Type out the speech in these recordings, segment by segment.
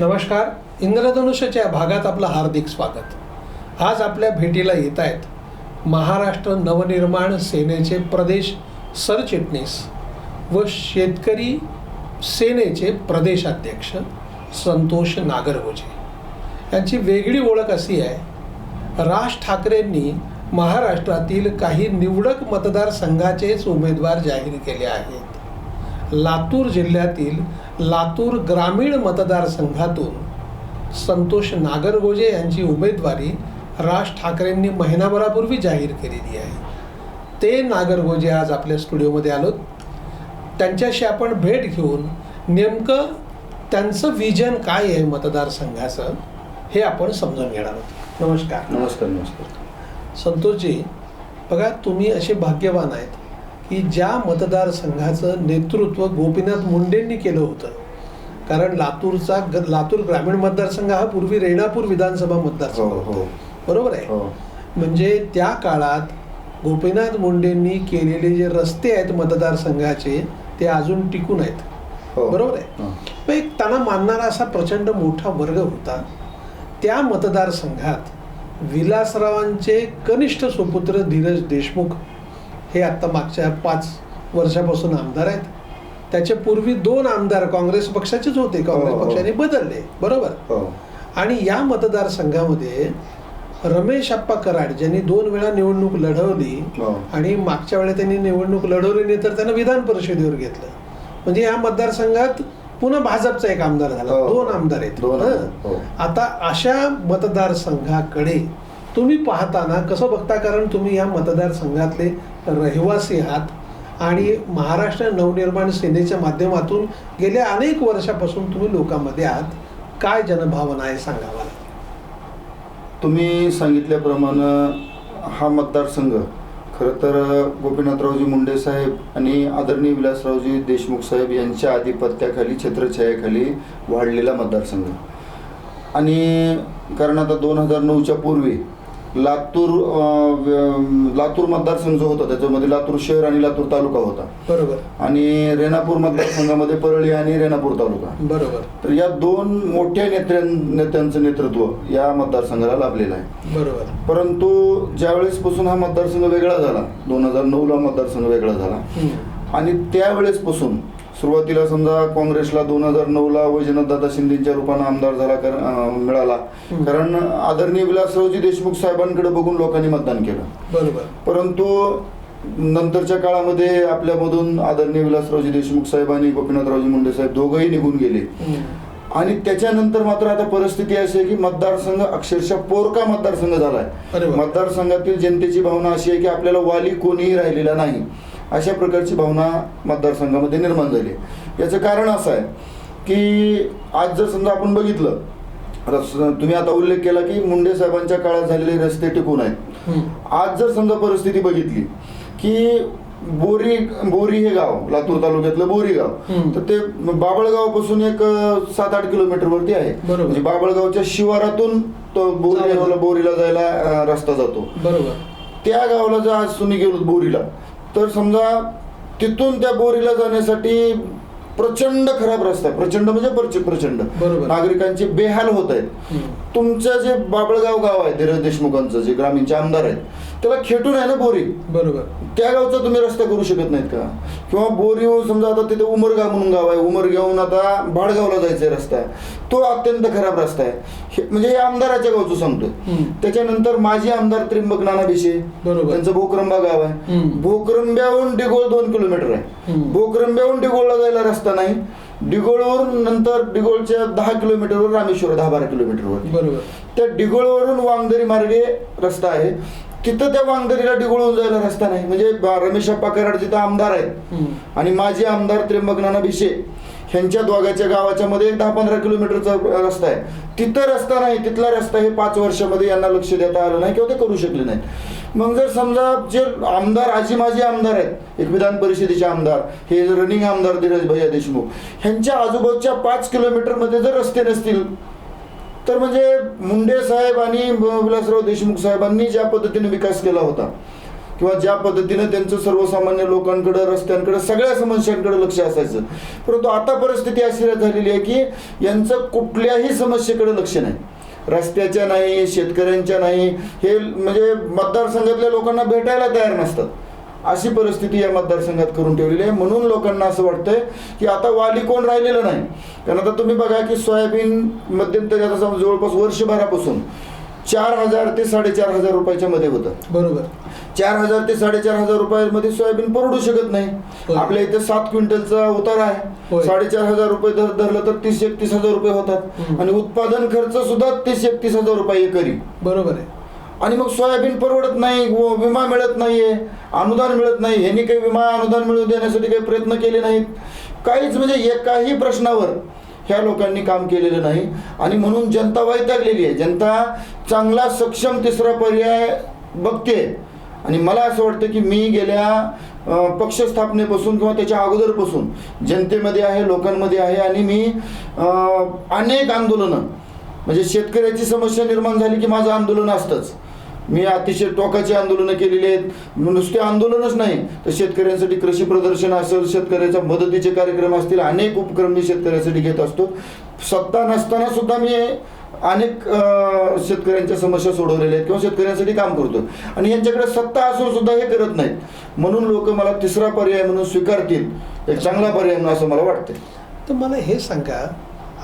नमस्कार इंद्रधनुष्याच्या या भागात आपलं हार्दिक स्वागत. आज आपल्या भेटीला येत आहेत महाराष्ट्र नवनिर्माण सेनेचे प्रदेश सरचिटणीस व शेतकरी सेनेचे प्रदेशाध्यक्ष संतोष नागरगोजे. यांची वेगळी ओळख अशी आहे राज ठाकरेंनी महाराष्ट्रातील काही निवडक मतदारसंघाचेच उमेदवार जाहीर केले आहेत. लातूर जिल्ह्यातील लातूर ग्रामीण मतदारसंघातून संतोष नागरगोजे यांची उमेदवारी राज ठाकरेंनी महिनाभरापूर्वी जाहीर केलेली आहे. ते नागरगोजे आज आपल्या स्टुडिओमध्ये आलो त्यांच्याशी आपण भेट घेऊन नेमकं त्यांचं विजन काय आहे मतदारसंघाचं हे आपण समजून घेणार आहोत. नमस्कार. नमस्कार नमस्कार. संतोषजी बघा तुम्ही असे भाग्यवान आहेत. की ज्या मतदारसंघाचं नेतृत्व गोपीनाथ मुंडेंनी केलं होतं कारण लातूरचा ग लातूर ग्रामीण मतदारसंघ हा पूर्वी रेणापूर विधानसभा हो मतदारसंघ होता. हो बरोबर आहे? हो. म्हणजे त्या काळात गोपीनाथ मुंडेंनी केलेले जे रस्ते आहेत मतदारसंघाचे ते अजून टिकून आहेत. हो. बरोबर आहे? हो. एक त्यांना मानणारा असा प्रचंड मोठा वर्ग होता. त्या मतदारसंघात विलासरावांचे कनिष्ठ सुपुत्र धीरज देशमुख हे आता मागच्या पाच वर्षापासून आमदार आहेत. त्याच्या पूर्वी दोन आमदार काँग्रेस पक्षाचेच होते. काँग्रेस हो, हो. पक्षाने बदलले. बरोबर? हो. आणि या मतदारसंघामध्ये रमेश अप्पा कराड ज्यांनी दोन वेळा निवडणूक लढवली. आणि मागच्या वेळेला त्यांनी निवडणूक लढवली नाही तर त्यांना विधान परिषदेवर घेतलं. म्हणजे या मतदारसंघात पुन्हा भाजपचा एक आमदार झाला. दोन आमदार आहेत. आता अशा मतदारसंघाकडे तुम्ही पाहताना कसं बघता? कारण तुम्ही या मतदारसंघातले रहिवासी आहात आणि महाराष्ट्र नवनिर्माण सेनेच्या माध्यमातून गेल्या अनेक वर्षापासून तुम्ही लोकांमध्ये आहात. काय जनभावना आहे सांगा मला. तुम्ही सांगितल्याप्रमाणे हा मतदारसंघ खरं तर गोपीनाथरावजी मुंडे साहेब आणि आदरणीय विलासरावजी देशमुख साहेब यांच्या आधिपत्याखाली छत्रछायाखाली वाढलेला मतदारसंघ. आणि कारण आता दोन हजार नऊच्या पूर्वी लातूर लातूर मतदारसंघ जो होता त्याच्यामध्ये लातूर शहर आणि लातूर तालुका होता. बरोबर. आणि रेणापूर मतदारसंघामध्ये परळी आणि रेणापूर तालुका. बरोबर. तर या दोन मोठ्या नेत्यां नेत्यांचं नेतृत्व या मतदारसंघाला लाभलेलं आहे. बरोबर. परंतु ज्यावेळेसपासून हा मतदारसंघ वेगळा झाला दोन हजार नऊला मतदारसंघ वेगळा झाला. आणि त्यावेळेसपासून सुरुवातीला समजा काँग्रेसला दोन हजार नऊला वैजनाथदादा शिंदेच्या रूपानं आमदार झाला मिळाला. कारण आदरणीय विलासरावजी देशमुख साहेबांकडे बघून लोकांनी मतदान केलं बरोबर परंतु नंतरच्या काळामध्ये आपल्यामधून आदरणीय विलासरावजी देशमुख साहेब आणि गोपीनाथरावजी मुंडे साहेब दोघंही निघून गेले. आणि त्याच्यानंतर मात्र आता परिस्थिती अशी आहे की मतदारसंघ अक्षरशः पोरका मतदारसंघ झालाय. मतदारसंघातील जनतेची भावना अशी आहे की आपल्याला वाली कोणीही राहिलेला नाही अशा प्रकारची भावना मतदारसंघामध्ये निर्माण झाली याचं कारण असं आहे की आज जर समजा आपण बघितलं तुम्ही आता उल्लेख केला की मुंडे साहेबांच्या काळात झालेले रस्ते टिकून आहेत. आज जर समजा परिस्थिती बघितली की बोरी बोरी हे गाव लातूर तालुक्यातलं बोरी गाव. तर ते बाबळगावापासून एक अ, सात आठ किलोमीटर वरती आहे. म्हणजे बाबळगावच्या शिवारातून तो बोरी. बोरीला जायला रस्ता जातो बरोबर त्या गावाला जर आज तुम्ही गेलो बोरीला तर समजा तिथून त्या बोरीला जाण्यासाठी प्रचंड खराब रस्ता आहे प्रचंड म्हणजे प्रच- प्रचंड. नागरिकांचे बेहाल होत आहेत. तुमचं जे बाबळगाव गाव आहे धीरज देशमुखांचं जे ग्रामीणचे आमदार आहेत त्याला खेटून आहे ना बोरी? बरोबर. त्या गावचा तुम्ही रस्ता करू शकत नाहीत का? किंवा बोरीहून समजा आता तिथे उमरगाव म्हणून गाव आहे उमरगावहून आता भाडगावला जायचा रस्ता आहे. तो अत्यंत खराब रस्ता आहे. म्हणजे हे आमदाराच्या गावचं सांगतोय. त्याच्यानंतर माजी आमदार त्रिंबक नाना बरोबर. त्यांचं भोकरंबा गाव आहे. भोकरंब्याहून डिगोळ दोन किलोमीटर आहे. भोकरंब्याहून डिगोळला जायला रस्ता नाही. डिगोळवरून नंतर डिगोळच्या दहा किलोमीटरवर रामेश्वर दहा बारा किलोमीटरवर. बरोबर. त्या डिगोळवरून वांगदरी मार्गे रस्ता आहे. तिथं त्या वांगदरीला डिगोळून जायला रस्ता नाही. म्हणजे रमेश अप्पा कराड जिथं आमदार आहेत. आणि माजी आमदार त्र्यंबक नाना भिशे ह्यांच्या दोघांच्या गावाच्या मध्ये एक दहा पंधरा किलोमीटरचा रस्ता आहे. तिथं रस्ता नाही तिथला रस्ता हे पाच वर्षामध्ये यांना लक्ष देता आलं नाही किंवा ते करू शकले नाहीत. मग जर समजा जे आमदार आजी माजी आमदार आहेत एक विधान परिषदेचे आमदार हे रनिंग आमदार धीरज भैया देशमुख ह्यांच्या आजूबाजूच्या पाच किलोमीटरमध्ये जर रस्ते नसतील तर म्हणजे मुंडे साहेब आणि विलासराव देशमुख साहेबांनी ज्या पद्धतीने विकास केला होता किंवा ज्या पद्धतीनं त्यांचं सर्वसामान्य लोकांकडे रस्त्यांकडे सगळ्या समस्यांकडे लक्ष असायचं. परंतु आता परिस्थिती अशी झालेली आहे की यांचं कुठल्याही समस्येकडे लक्ष नाही. रस्त्याच्या नाही शेतकऱ्यांच्या नाही हे म्हणजे मतदारसंघातल्या लोकांना भेटायला तयार नसतात. अशी परिस्थिती या मतदारसंघात करून ठेवलेली आहे. म्हणून लोकांना असं वाटतंय की आता वाली कोण राहिलेलं नाही. आता तुम्ही बघा की सोयाबीन मध्यंतरी आता समजा जवळपास वर्षभरापासून चार हजार ते साडेचार हजार रुपयाच्या मध्ये होतं. बरोबर. चार हजार ते साडेचार हजार रुपयामध्ये सोयाबीन परवडू शकत नाही. आपल्या इथे सात क्विंटलचा उतार आहे. साडेचार हजार रुपये धर धरलं तर तीस एकतीस हजार रुपये होतात. आणि उत्पादन खर्च सुद्धा तीस एकतीस हजार रुपये एकरी. बरोबर आहे. आणि मग सोयाबीन परवडत नाही विमा मिळत नाहीये अनुदान मिळत नाही ह्यांनी काही विमा अनुदान मिळवून देण्यासाठी काही प्रयत्न केले नाहीत. काहीच म्हणजे एकाही प्रश्नावर ह्या लोकांनी काम केलेलं नाही. आणि म्हणून जनता वैतागलेली आहे. जनता चांगला सक्षम तिसरा पर्याय बघते. आणि मला असं वाटतं की मी गेल्या पक्ष स्थापनेपासून किंवा त्याच्या अगोदरपासून जनतेमध्ये आहे लोकांमध्ये आहे आणि मी अनेक आंदोलनं म्हणजे शेतकऱ्याची समस्या निर्माण झाली की माझं आंदोलन असतंच. मी अतिशय टोकाची आंदोलनं केलेली आहेत. नुसते आंदोलनच नाही तर शेतकऱ्यांसाठी कृषी प्रदर्शन असेल शेतकऱ्याच्या मदतीचे कार्यक्रम असतील अनेक उपक्रम मी शेतकऱ्यासाठी घेत असतो. सत्ता नसताना सुद्धा मी अनेक शेतकऱ्यांच्या समस्या सोडवलेल्या आहेत किंवा शेतकऱ्यांसाठी काम करतो आणि यांच्याकडे सत्ता असून सुद्धा हे करत नाहीत. म्हणून लोक मला तिसरा पर्याय म्हणून स्वीकारतील. एक चांगला पर्याय म्हणून असं मला वाटतं तर मला हे सांगा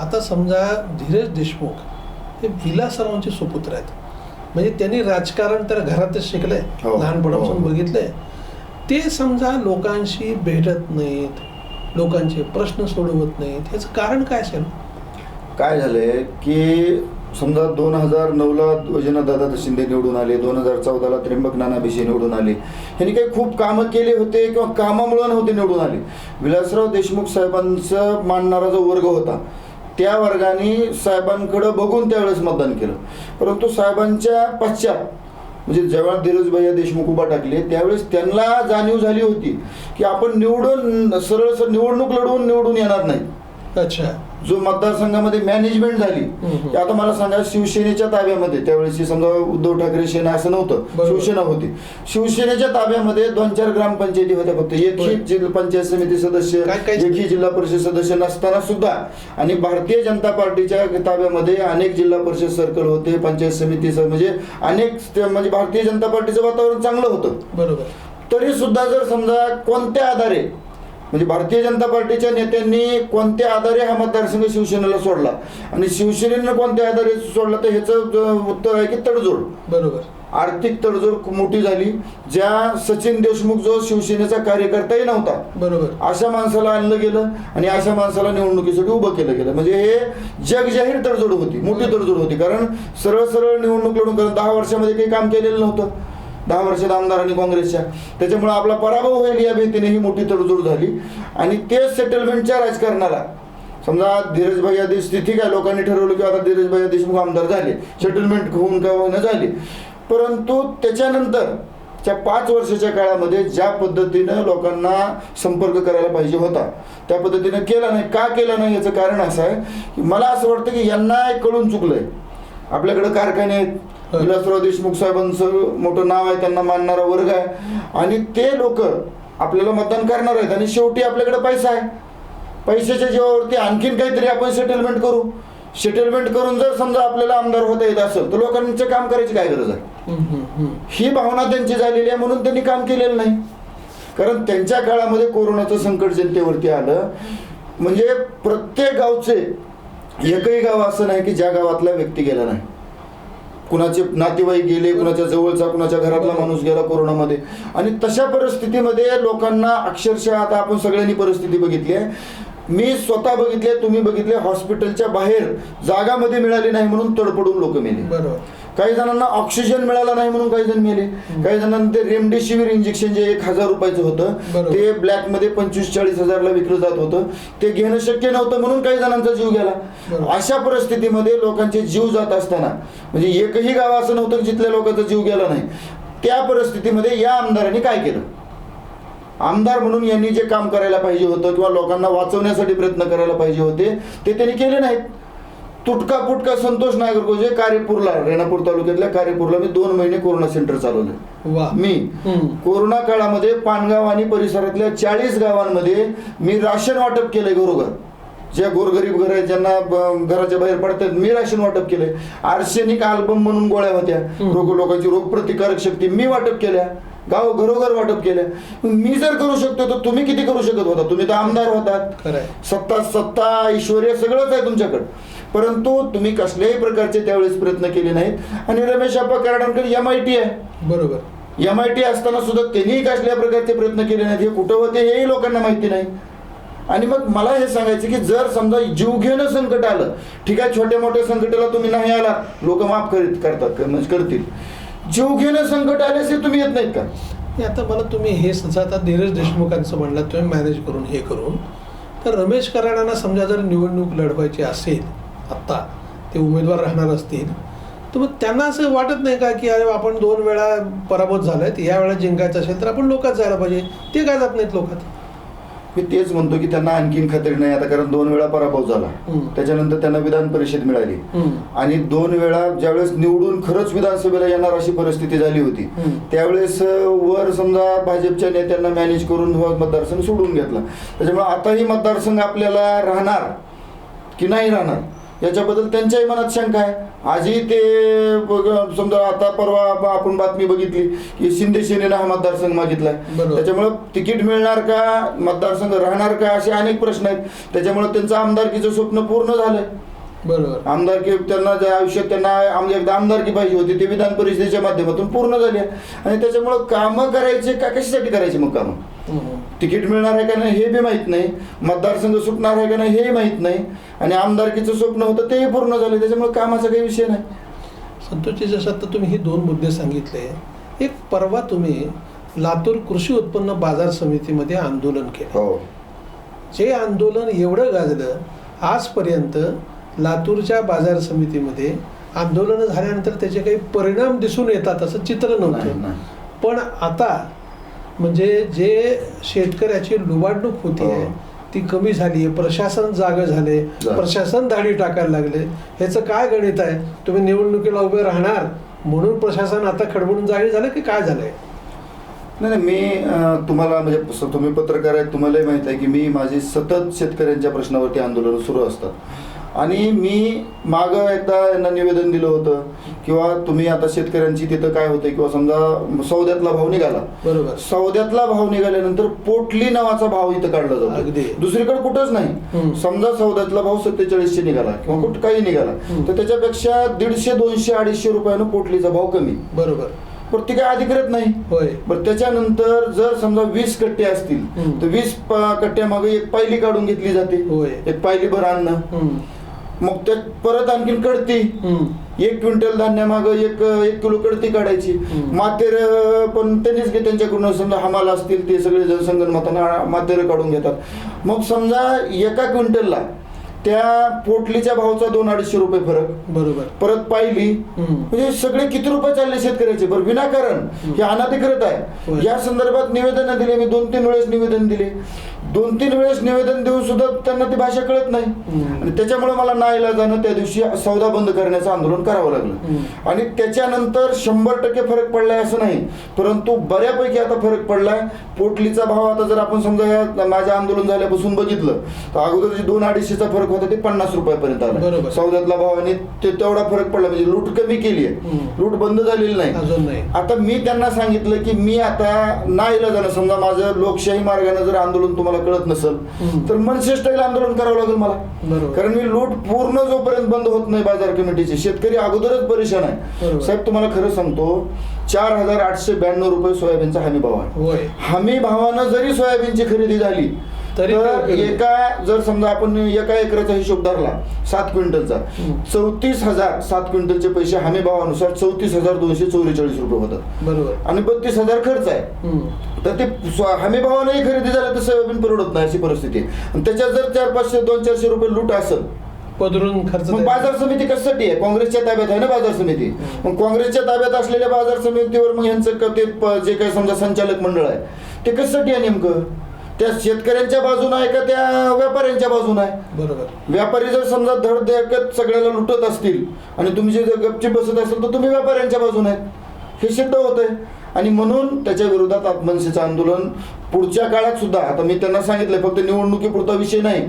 आता समजा धीरज देशमुख हे विलासरावांचे सुपुत्र आहेत. म्हणजे त्यांनी राजकारण तर घरातच शिकलंय हो, लहानपणापासून हो. बघितलंय. ते समजा लोकांशी भेटत नाहीत लोकांचे प्रश्न सोडवत नाहीत ह्याचं कारण काय असेल? काय झालंय की समजा दोन हजार नऊला वैजनाथदादा शिंदे निवडून आले दोन हजार चौदाला त्र्यंबक नाना भिशे निवडून आले. ह्यांनी काही खूप कामं केले होते किंवा कामामुळे नव्हते निवडून आले. विलासराव देशमुख साहेबांचं मानणारा जो वर्ग होता त्या वर्गाने साहेबांकडं बघून त्यावेळेस मतदान केलं. परंतु साहेबांच्या पश्चात म्हणजे जेव्हा धीरजभाई देशमुख उभा टाकले त्यावेळेस त्यांना जाणीव झाली होती की आपण निवडून सरळ निवडणूक लढवून निवडून येणार नाही. अच्छा. जो मतदारसंघामध्ये मॅनेजमेंट झाली आता मला सांगा शिवसेनेच्या ताब्यामध्ये त्यावेळेस समजा उद्धव ठाकरे सेना असं नव्हतं. शिवसेना होती. शिवसेनेच्या ताब्यामध्ये दोन चार ग्रामपंचायती होत्या फक्त. एकही जिल्हा पंचायत समिती सदस्य एकही जिल्हा परिषद सदस्य नसताना सुद्धा आणि भारतीय जनता पार्टीच्या ताब्यामध्ये अनेक जिल्हा परिषद सर्कल होते पंचायत समिती म्हणजे अनेक म्हणजे भारतीय जनता पार्टीचं वातावरण चांगलं होतं. बरोबर. तरी सुद्धा जर समजा कोणत्या आधारे म्हणजे भारतीय जनता पार्टीच्या नेत्यांनी कोणत्या आधारे हा मतदारसंघ शिवसेनेला सोडला? आणि शिवसेनेनं कोणत्या आधारे सोडला तर ह्याचं उत्तर आहे की तडजोड. बरोबर. आर्थिक तडजोड खूप मोठी झाली. ज्या सचिन देशमुख जो शिवसेनेचा कार्यकर्ताही नव्हता बरोबर. अशा माणसाला आणलं गेलं आणि अशा माणसाला निवडणुकीसाठी उभं केलं गेलं. म्हणजे हे जगजाहीर तडजोड होती मोठी तडजोड होती. कारण सरळ सरळ निवडणूक लढून कारण दहा वर्षामध्ये काही काम केलेलं नव्हतं. दहा वर्षात आमदारांनी काँग्रेसच्या. त्याच्यामुळे आपला पराभव होईल या भीतीने ही मोठी तडजोड झाली. आणि ते सेटलमेंटच्या राजकारणाला. समजा धीरजभाई या देश तिथे काय? लोकांनी ठरवलं की आता धीरजभाई देशमुख आमदार झाले. सेटलमेंट होऊन का होईना झाली. परंतु त्याच्यानंतर च्या पाच वर्षाच्या काळामध्ये ज्या पद्धतीनं लोकांना संपर्क करायला पाहिजे होता त्या पद्धतीनं केला नाही. का केला नाही याचं कारण असं आहे की मला असं वाटतं की यांना एक कळून चुकलंय. आपल्याकडं कारखाने आहेत. विलासराव देशमुख साहेबांचं मोठं नाव आहे त्यांना मानणारा वर्ग आहे. आणि ते लोक आपल्याला मतदान करणार आहेत आणि शेवटी आपल्याकडे पैसा आहे. पैशाच्या जीवावरती आणखीन काहीतरी आपण सेटलमेंट करू. सेटलमेंट करून जर समजा आपल्याला आमदार होता येत असेल तर लोकांचं काम करायची काय गरज आहे. ही भावना त्यांची झालेली आहे म्हणून त्यांनी काम केलेलं नाही. कारण त्यांच्या काळामध्ये कोरोनाचं संकट जनतेवरती आलं. म्हणजे प्रत्येक गावचे एकही गाव असं नाही की ज्या गावातला व्यक्ती गेला नाही. कुणाचे नातेवाईक गेले कुणाच्या जवळचा कुणाच्या घरातला माणूस गेला कोरोनामध्ये. आणि तशा परिस्थितीमध्ये लोकांना अक्षरशः आता आपण सगळ्यांनी परिस्थिती बघितली आहे. मी स्वतः बघितले तुम्ही बघितले हॉस्पिटलच्या बाहेर जागामध्ये मिळाली नाही म्हणून तडपडून लोक मेले. बरोबर. काही जणांना ऑक्सिजन मिळाला नाही म्हणून काही जण मेले. काही जणांना ते रेमडेसिवीर इंजेक्शन जे एक हजार रुपयाचं होतं. ते ब्लॅकमध्ये पंचवीस चाळीस हजारला विकलं जात होतं. ते घेणं शक्य नव्हतं म्हणून काही जणांचा जीव गेला. अशा परिस्थितीमध्ये लोकांचे जीव जात असताना म्हणजे एकही गाव असं नव्हतं की जिथल्या लोकांचा जीव गेला नाही. त्या परिस्थितीमध्ये या आमदारांनी काय केलं? आमदार म्हणून यांनी जे काम करायला पाहिजे होतं किंवा लोकांना वाचवण्यासाठी प्रयत्न करायला पाहिजे होते ते त्यांनी केले नाहीत. तुटका पुटका संतोष नागरगोजे कारेपूरला रेणापूर तालुक्यातल्या कारेपूरला मी दोन महिने कोरोना सेंटर चालवले वा. मी. कोरोना काळामध्ये पानगाव आणि परिसरातल्या चाळीस गावांमध्ये मी राशन वाटप केलंय घरोघर. ज्या गोरगरीब घर आहेत ज्यांना घराच्या बाहेर पडतात मी राशन वाटप केलंय. आर्सेनिक अल्बम म्हणून गोळ्या होत्या. रोग लोकांची रोगप्रतिकारक शक्ती मी वाटप केल्या. गाव घरोघर वाटप केल्या. मी जर करू शकतो तर तुम्ही किती करू शकत होता? तुम्ही तर आमदार होतात. सत्ता सत्ता ऐश्वर्य सगळंच आहे तुमच्याकडे. परंतु तुम्ही कसल्याही प्रकारचे त्यावेळेस प्रयत्न केले नाहीत. आणि रमेश आप्पा कराडांकडे एम आय टी आहे. बरोबर. एम आय टी असताना सुद्धा त्यांनी कसल्या प्रकारचे प्रयत्न केले नाहीत. हे कुठं होते हेही लोकांना माहिती नाही. आणि मग मला हे सांगायचं की जर समजा जीव घेणं संकट आलं ठीक आहे छोट्या मोठ्या संकटाला तुम्ही नाही आला लोक माफ करीत करतात म्हणजे करतील. जीव घेणं संकट आल्याचे तुम्ही येत नाहीत का? हे आता मला तुम्ही हे समजा आता धीरज देशमुखांचं म्हणलं तुम्ही मॅनेज करून हे करून. तर रमेश कराडांना समजा जर निवडणूक लढवायची असेल आत्ता ते उमेदवार राहणार असतील. तर मग त्यांना असं वाटत नाही का की अरे आपण दोन वेळा पराभूत झालेत या वेळा जिंकायचं असेल तर आपण लोकात जायला पाहिजे. ते काय जात नाहीत लोकात. मी तेच म्हणतो की त्यांना आणखीन खात्री नाही आता कारण दोन वेळा पराभव झाला. त्याच्यानंतर त्यांना विधान परिषद मिळाली. आणि दोन वेळा ज्यावेळेस निवडून खरंच विधानसभेला येणार अशी परिस्थिती झाली होती. त्यावेळेस वर समजा भाजपच्या नेत्यांना मॅनेज करून मतदारसंघ सोडून घेतला. त्याच्यामुळे आताही मतदारसंघ आपल्याला राहणार की नाही राहणार? याच्याबद्दल त्यांच्याही मनात शंका आहे आजही ते समजा आता परवा आपण बातमी बघितली की शिंदे सेनेनं हा मतदारसंघ मागितलाय. त्याच्यामुळं तिकीट मिळणार का मतदारसंघ राहणार का असे अनेक प्रश्न आहेत त्याच्यामुळे त्यांचं आमदारकीचं स्वप्न पूर्ण झालंय बरोबर आमदारकी त्यांना ज्या आयुष्यात त्यांना एकदा आमदारकी पाहिजे होती ते विधान परिषदेच्या माध्यमातून पूर्ण झाली आहे. आणि त्याच्यामुळं कामं करायचे का कशासाठी करायची मग कामं हम्म. तिकीट मिळणार आहे का नाही हे बी माहीत नाही. मतदारसंघ सुटणार आहे का नाही हेही माहीत नाही. आणि आमदारकीचं स्वप्न होतं तेही पूर्ण झालं त्याच्यामुळे कामाचा काही विषय नाही. संतोषजी जसं आता तुम्ही हे दोन मुद्दे सांगितले एक परवा तुम्ही लातूर कृषी उत्पन्न बाजार समितीमध्ये आंदोलन केलं. हो. जे आंदोलन एवढं गाजलं आजपर्यंत लातूरच्या बाजार समितीमध्ये आंदोलन झाल्यानंतर त्याचे काही परिणाम दिसून येतात असं चित्र नव्हतं. पण आता म्हणजे जे शेतकऱ्याची लुबाडणूक होती आहे हो. ती कमी झाली आहे प्रशासन जागं झाले. प्रशासन दाढी टाकायला लागले ह्याचं काय गणित आहे तुम्ही निवडणुकीला उभे राहणार म्हणून प्रशासन आता खडबडून जाहीर झालं की काय झालंय नाही नाही मी तुम्हाला म्हणजे तुम्ही पत्रकार आहेत तुम्हालाही माहीत आहे की मी माझी सतत शेतकऱ्यांच्या प्रश्नावरती आंदोलन सुरू असतात आणि मी मागं एकदा यांना निवेदन दिलं होतं किंवा तुम्ही आता शेतकऱ्यांची तिथं काय होतं किंवा समजा सौद्यातला भाव निघाला. बरोबर. सौद्यातला भाव निघाल्यानंतर पोटली नावाचा भाव इथं काढला अगदी. जातो दुसरीकडे कुठंच नाही. समजा सौद्यातला भाव सत्तेचाळीसशे निघाला किंवा कुठं काही निघाला. तर त्याच्यापेक्षा दीडशे दोनशे अडीचशे रुपयानं पोटलीचा भाव कमी. बरोबर. पण ती काय अधिकृत नाही. होय. बरं त्याच्यानंतर जर समजा वीस कट्टे असतील हम्म. तर वीस प- कट्ट्यामागे एक पायली काढून घेतली जाते. होय. एक पायली भर अन्न. हम्म. मग त्यात परत आणखीन कळती हम्म. एक क्विंटल धान्यामाग एक एक किलो कळती काढायची. मातेर पण त्यांनीच घे- त्यांच्याकडून. समजा हमाल असतील ते सगळे जण संगणमताना मातेर काढून घेतात. मग समजा एका क्विंटलला त्या पोटलीच्या भावाचा दोन अडीचशे रुपये फरक. बरोबर. परत पाहिली. म्हणजे सगळे किती रुपये चालले शेतकऱ्याचे? बरं विनाकारण. हे अनाधिकृत आहे. या संदर्भात निवेदन दिले. मी दोन तीन वेळेस निवेदन दिले. दोन तीन वेळेस निवेदन देऊन सुद्धा त्यांना ती भाषा कळत नाही. आणि त्याच्यामुळे मला नाईला जाणं. त्या दिवशी सौदा बंद करण्याचं आंदोलन करावं लागलं. आणि त्याच्यानंतर शंभर टक्के फरक पडलाय असं नाही. परंतु बऱ्यापैकी आता फरक पडलाय. पोटलीचा भाव आता जर आपण समजा या माझ्या आंदोलन झाल्यापासून बघितलं तर अगोदर जे दोन अडीचशेचा फरक होता ते पन्नास रुपयापर्यंत आला. सौद्यातला भाव आणि ते तेवढा फरक पडला. म्हणजे लूट कमी केली आहे. लूट बंद झालेली नाही. आता मी त्यांना सांगितलं की मी आता नाही जाणं. समजा माझं लोकशाही मार्गाने जर आंदोलन तुम्हाला कळत नसेल. तर मनसे स्टाईल आंदोलन करावं लागेल मला कारण मी लूट पूर्ण जोपर्यंत बंद होत नाही बाजार कमिटीचे शेतकरी अगोदरच परेशान आहे. साहेब तुम्हाला खरं सांगतो चार हजार आठशे ब्याण्णव रुपये सोयाबीनचा हमी भाव आहे हमी भावानं जरी सोयाबीनची खरेदी झाली तरी तर? एका जर समजा आपण एका एकराचा हिशोब धरला सात क्विंटलचा. चौतीस हजार सात क्विंटलचे पैसे हमी भावानुसार चौतीस हजार दोनशे चौवेचाळीस रुपये होतात बरोबर आणि बत्तीस हजार खर्च आहे. तर ते स्व- हमी भावानेही खरेदी झालं तर सोयाबीन परवडत नाही अशी परिस्थिती आहे. आणि त्याच्यात जर चार पाचशे दोन चारशे रुपये लूट असेल पदरून खर्च मग. बाजार समिती कशासाठी आहे? काँग्रेसच्या ताब्यात आहे ना बाजार समिती? मग काँग्रेसच्या ताब्यात असलेल्या बाजार समितीवर मग यांचं ते जे काही समजा संचालक मंडळ आहे ते कशासाठी आहे नेमकं? त्या शेतकऱ्यांच्या बाजून आहे का त्या व्यापाऱ्यांच्या बाजून आहे? बरोबर. व्यापारी जर समजा धड देखत सगळ्याला लुटत असतील आणि तुम्ही जे जर गपची बसत असेल तर तुम्ही व्यापाऱ्यांच्या बाजून आहेत. हे सिद्ध होत आहे आणि म्हणून त्याच्या विरोधात आत्महत्येचं आंदोलन पुढच्या काळात सुद्धा आता मी त्यांना सांगितलं फक्त निवडणुकीपुरता विषय नाही.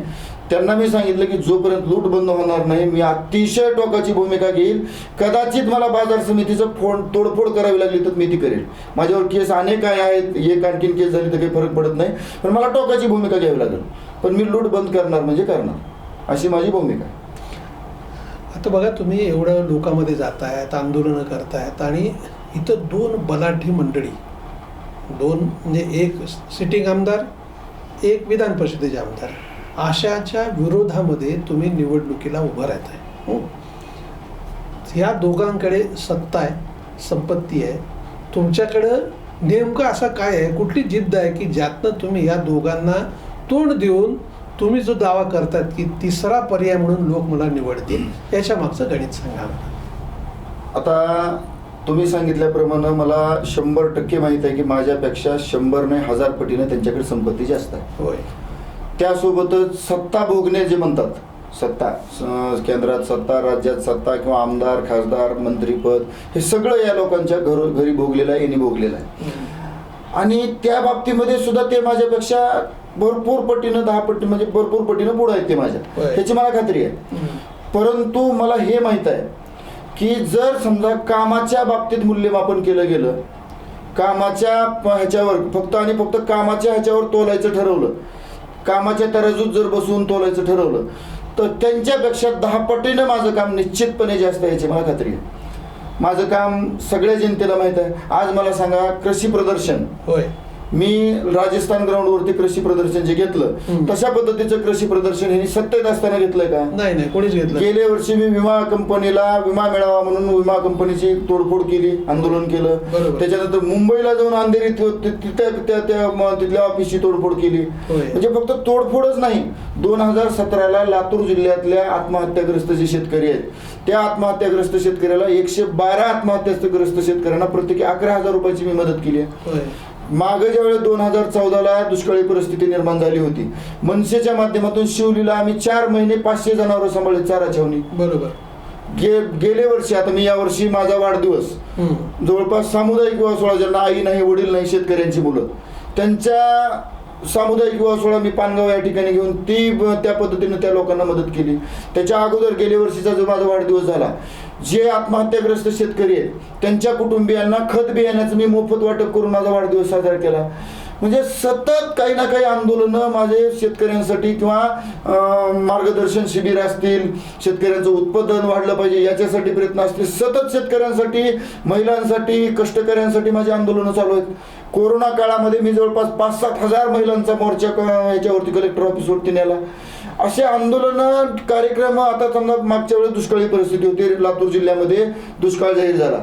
त्यांना मी सांगितलं की जोपर्यंत लूट बंद होणार नाही मी अतिशय टोकाची भूमिका घेईल. कदाचित मला बाजार समितीचं फोड तोडफोड करावी लागली तर मी ती करेल. माझ्यावर केस अनेक आहेत एक आणखीन केस झाली तर काही फरक पडत नाही. पण मला टोकाची भूमिका घ्यावी लागेल. पण मी लूट बंद करणार म्हणजे करणार. अशी माझी भूमिका आहे. आता बघा तुम्ही एवढं लोकांमध्ये जातायत आंदोलनं करतायत आणि इथं दोन बलाढ्य मंडळी दोन म्हणजे एक सिटिंग आमदार एक विधान परिषदेचे आमदार अशाच्या विरोधामध्ये तुम्ही निवडणुकीला उभं राहत आहे हो. ह्या दोघांकडे सत्ता आहे संपत्ती आहे. तुमच्याकडं नेमकं असं काय आहे कुठली जिद्द आहे की ज्यातनं तुम्ही या दोघांना तोंड देऊन तुम्ही जो दावा करतात की तिसरा पर्याय म्हणून लोक मला निवडतील याच्या मागचं गणित सांगा. आता तुम्ही सांगितल्याप्रमाणे मला शंभर टक्के माहीत आहे की माझ्यापेक्षा शंभर नाही हजार पटीने त्यांच्याकडे संपत्ती जास्त आहे. होय. त्यासोबतच सत्ता भोगणे जे म्हणतात सत्ता केंद्रात सत्ता राज्यात सत्ता किंवा आमदार खासदार मंत्रीपद हे सगळं या लोकांच्या घर घरी भोगलेलं आहे यांनी भोगलेलं आहे. आणि त्या बाबतीमध्ये सुद्धा ते माझ्यापेक्षा भरपूर पटीनं दहा पट्टी म्हणजे भरपूर पटीनं पुढे आहेत ते माझ्या. होय. ह्याची मला खात्री आहे. परंतु मला हे माहीत आहे की जर समजा कामाच्या बाबतीत मूल्यमापन केलं गेलं कामाच्या प- ह्याच्यावर फक्त आणि फक्त कामाच्या ह्याच्यावर तोलायचं ठरवलं कामाच्या तराजूत जर बसून तोलायचं ठरवलं तर त्यांच्यापेक्षा दहा पटीनं माझं काम निश्चितपणे जास्त आहे याची मला खात्री आहे. माझं काम सगळ्या जनतेला माहीत आहे. आज मला सांगा कृषी प्रदर्शन. होय. मी राजस्थान ग्राउंडवरती कृषी प्रदर्शन जे घेतलं. तशा पद्धतीचं कृषी प्रदर्शन हे सत्तेत असताना घेतलंय का नाही नाही कोणीच घेतलं गेल्या वर्षी मी विमा कंपनीला विमा मिळावा म्हणून विमा कंपनीची तोडफोड केली आंदोलन केलं. त्याच्यानंतर मुंबईला जाऊन म- तिथल्या ऑफिसची तोडफोड केली. म्हणजे फक्त तोडफोडच नाही दोन हजार सतराला लातूर जिल्ह्यातल्या आत्महत्याग्रस्त जे शेतकरी आहेत त्या आत्महत्याग्रस्त शेतकऱ्याला एकशे बारा आत्महत्याग्रस्त शेतकऱ्यांना प्रत्येकी अकरा हजार रुपयाची मी मदत केली आहे मागे ज्यावेळेस दोन हजार चौदाला दुष्काळी परिस्थिती निर्माण झाली होती मनसेच्या माध्यमातून शिवलीला आम्ही चार महिने पाचशे जनावर सांभाळले चारा छावणी बरोबर. गे गेले वर्षी आता मी या वर्षी माझा वाढदिवस. जवळपास सामुदायिक विवाह सोहळा ज्यांना आई नाही वडील नाही शेतकऱ्यांची मुलं त्यांच्या सामुदायिक विवाह सोहळा मी पानगाव या ठिकाणी घेऊन ती त्या पद्धतीने त्या लोकांना मदत केली. त्याच्या अगोदर गेल्या वर्षीचा जो माझा वाढदिवस झाला जे आत्महत्याग्रस्त शेतकरी आहेत त्यांच्या कुटुंबियांना खत बियाण्याचं मी मोफत वाटप करून माझा वाढदिवस साजरा केला. म्हणजे सतत काही ना काही आंदोलनं माझे शेतकऱ्यांसाठी किंवा मार्गदर्शन शिबिर असतील शेतकऱ्यांचं उत्पादन वाढलं पाहिजे याच्यासाठी प्रयत्न असतील. सतत शेतकऱ्यांसाठी महिलांसाठी कष्टकऱ्यांसाठी माझी आंदोलनं चालू आहेत. कोरोना काळामध्ये मी जवळपास पाच सात हजार महिलांचा मोर्चा याच्यावरती कलेक्टर ऑफिसवरती नेला. असे आंदोलन कार्यक्रम आता समजा मागच्या वेळेस दुष्काळी परिस्थिती होती. लातूर जिल्ह्यामध्ये दुष्काळ जाहीर झाला.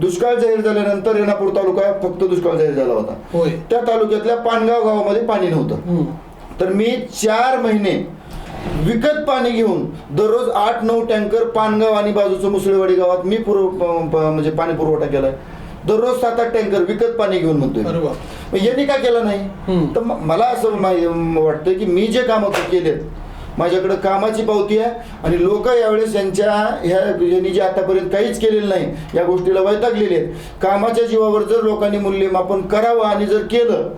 दुष्काळ जाहीर झाल्यानंतर रेणापूर तालुका फक्त दुष्काळ जाहीर झाला होता. त्या तालुक्यातल्या पानगाव गावामध्ये पाणी नव्हतं. तर मी चार महिने विकत पाणी घेऊन दररोज आठ नऊ टँकर पानगाव आणि बाजूचं मुसळेवाडी गावात मी म्हणजे पाणी पुरवठा केलाय. दररोज सात आठ टँकर विकत पाणी घेऊन म्हणतोय यांनी का केलं नाही. तर मला असं वाटतं की मी जे कामं केलेत माझ्याकडे कामाची पावती आहे आणि लोक यावेळेस यांच्या ह्या यांनी जे आतापर्यंत काहीच केलेलं नाही या गोष्टीला वैतागलेले आहेत. कामाच्या जीवावर जर लोकांनी मूल्यमापन करावं आणि जर केलं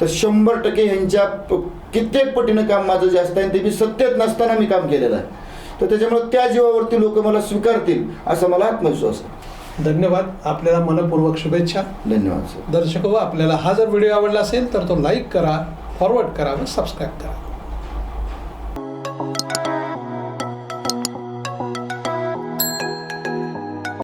तर शंभर टक्के ह्यांच्या कित्येक पटीनं काम माझं जास्त आहे आणि ते मी सत्तेत नसताना मी काम केलेलं आहे. तर त्याच्यामुळे त्या जीवावरती लोक मला स्वीकारतील असा मला आत्मविश्वास आहे. धन्यवाद. आपल्याला मनपूर्वक शुभेच्छा. धन्यवाद सर. दर्शको आपल्याला हा जर व्हिडिओ आवडला असेल तर तो लाईक करा फॉरवर्ड करा व सबस्क्राईब करा.